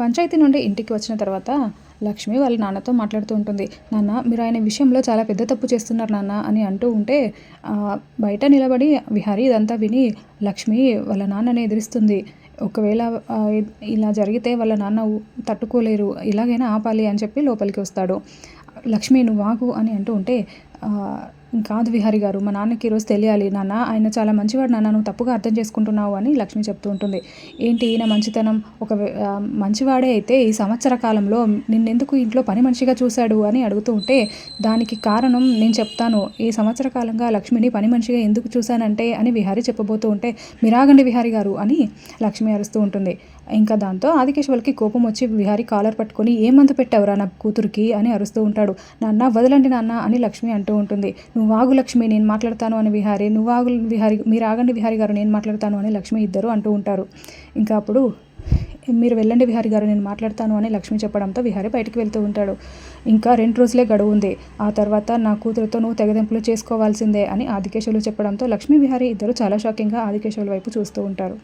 పంచాయతీ నుండి ఇంటికి వచ్చిన తర్వాత లక్ష్మి వాళ్ళ నాన్నతో మాట్లాడుతూ ఉంటుంది. నాన్న మీరు ఆయన విషయంలో చాలా పెద్ద తప్పు చేస్తున్నారు నాన్న అని అంటూ ఉంటే బయట నిలబడి విహారీ ఇదంతా విని లక్ష్మి వాళ్ళ నాన్నని ఎదిరిస్తుంది. ఒకవేళ ఇలా జరిగితే వాళ్ళ నాన్న తట్టుకోలేరు. ఇలాగైనా ఆపాలి అని చెప్పి లోపలికి వస్తాడు. లక్ష్మి నువ్వు వాగు అని అంటూ ఉంటే కాదు విహారి గారు మా నాన్నకి ఈరోజు తెలియాలి. నాన్న ఆయన చాలా మంచివాడు నాన్న నువ్వు తప్పుగా అర్థం చేసుకుంటున్నావు అని లక్ష్మి చెప్తూ ఉంటుంది. ఏంటి ఈయన మంచితనం? ఒక మంచివాడే అయితే ఈ సంవత్సర కాలంలో నిన్నెందుకు ఇంట్లో పని మనిషిగా చూశాడు అని అడుగుతూ ఉంటే దానికి కారణం నేను చెప్తాను. ఈ సంవత్సర కాలంగా లక్ష్మిని పని మనిషిగా ఎందుకు చూశానంటే అని విహారి చెప్పబోతూ ఉంటే మిరాగండి విహారి గారు అని లక్ష్మి అరుస్తూ ఉంటుంది. ఇంకా దాంతో ఆదికేశ్వలకి కోపం వచ్చి విహారి కాలర్ పట్టుకొని ఏ మందు పెట్టావురా నా కూతురికి? అని అరుస్తూ ఉంటాడు. నాన్న వదలండి నాన్న అని లక్ష్మి అంటూ ఉంటుంది. నువ్వు ఆగు లక్ష్మి నేను మాట్లాడతాను అని విహారి నువ్వు ఆగు విహారి మీరు ఆగండి విహారి గారు నేను మాట్లాడతాను అని లక్ష్మి ఇద్దరు అంటూ ఉంటారు. ఇంకా అప్పుడు మీరు వెళ్ళండి విహారి గారు నేను మాట్లాడతాను అని లక్ష్మి చెప్పడంతో విహారి బయటికి వెళ్తూ ఉంటాడు. ఇంకా రెండు రోజులే గడువు ఉంది ఆ తర్వాత నా కూతురుతో నువ్వు తెగదెంపులు చేసుకోవాల్సిందే అని ఆదికేశవులు చెప్పడంతో లక్ష్మీ విహారి ఇద్దరు చాలా షాకింగ్గా ఆదికేశవుల వైపు చూస్తూ ఉంటారు.